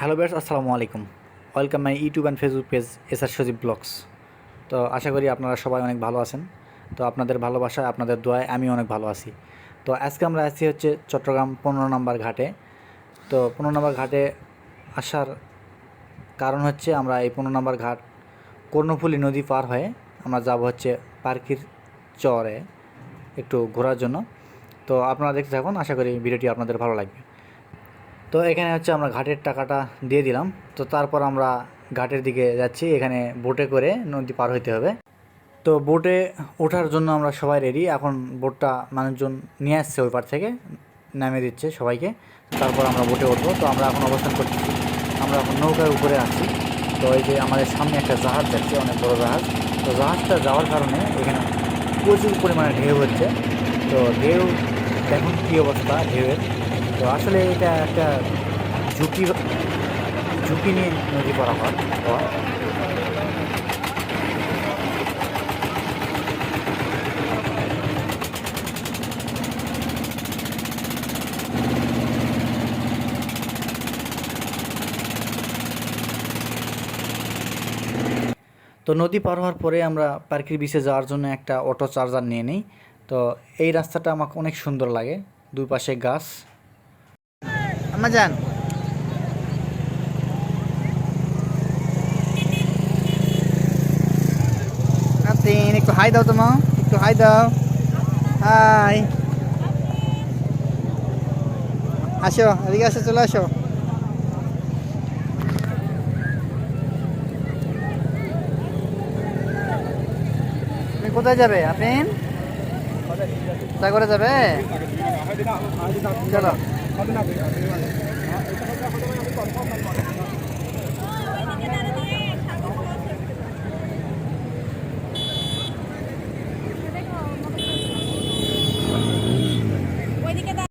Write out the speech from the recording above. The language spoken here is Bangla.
হ্যালো বেয়ার্স আসসালামু আলাইকুম। Welcome my YouTube and Facebook page S R Sajib blogs তো আশা করি আপনারা সবাই অনেক ভালো আছেন। তো আপনাদের ভালোবাসায়, আপনাদের দোয়ায় আমি অনেক ভালো আছি। তো আজকে আমরা আছি হচ্ছে চট্টগ্রাম পনেরো নম্বর ঘাটে। তো পনেরো নম্বর ঘাটে আসার কারণ হচ্ছে আমরা এই পনেরো নম্বর ঘাট কর্ণফুলী নদী পার হয়ে আমরা যাব হচ্ছে পার্কির চরে একটু ঘোরার জন্য। তো আপনারা দেখতে থাকুন, আশা করি ভিডিওটি আপনাদের ভালো লাগবে। তো এখানে হচ্ছে আমরা ঘাটের টাকাটা দিয়ে দিলাম। তো তারপর আমরা ঘাটের দিকে যাচ্ছি, এখানে বোটে করে নদী পার হইতে হবে। তো বোটে ওঠার জন্য আমরা সবাই রেডি এখন বোটটা মানুষজন নিয়ে আসছে ওই পার থেকে, নামিয়ে দিচ্ছে সবাইকে। তারপর আমরা বোটে উঠবো। তো আমরা এখন অবস্থান করতেছি, আমরা এখন নৌকার উপরে আছি। তো এই যে আমাদের সামনে একটা জাহাজ যাচ্ছে অনেক বড় জাহাজ। তো জাহাজটা যাওয়ার কারণে এখানে প্রচুর পরিমাণে ঢেউ হচ্ছে। তো ঢেউ এখন কী অবস্থা ঢেউয়ের। তো আসলে এটা একটা ঝুঁকি ঝুঁকি নিয়ে নদী পারা হয়। তো নদী পার হওয়ার পরে আমরা পার্কির বিচে যাওয়ার জন্য একটা অটো চার্জার নিয়ে নিই। তো এই রাস্তাটা আমাকে অনেক সুন্দর লাগে। দুই পাশে গাছ আমার যান। একটু হাই দাও তোমার একটু হাই দাও। হাই। আসো, এদিকে আসো, চলে আসো। তুমি কোথায় যাবে আপনি যাবে? চলো। 他们那边他们那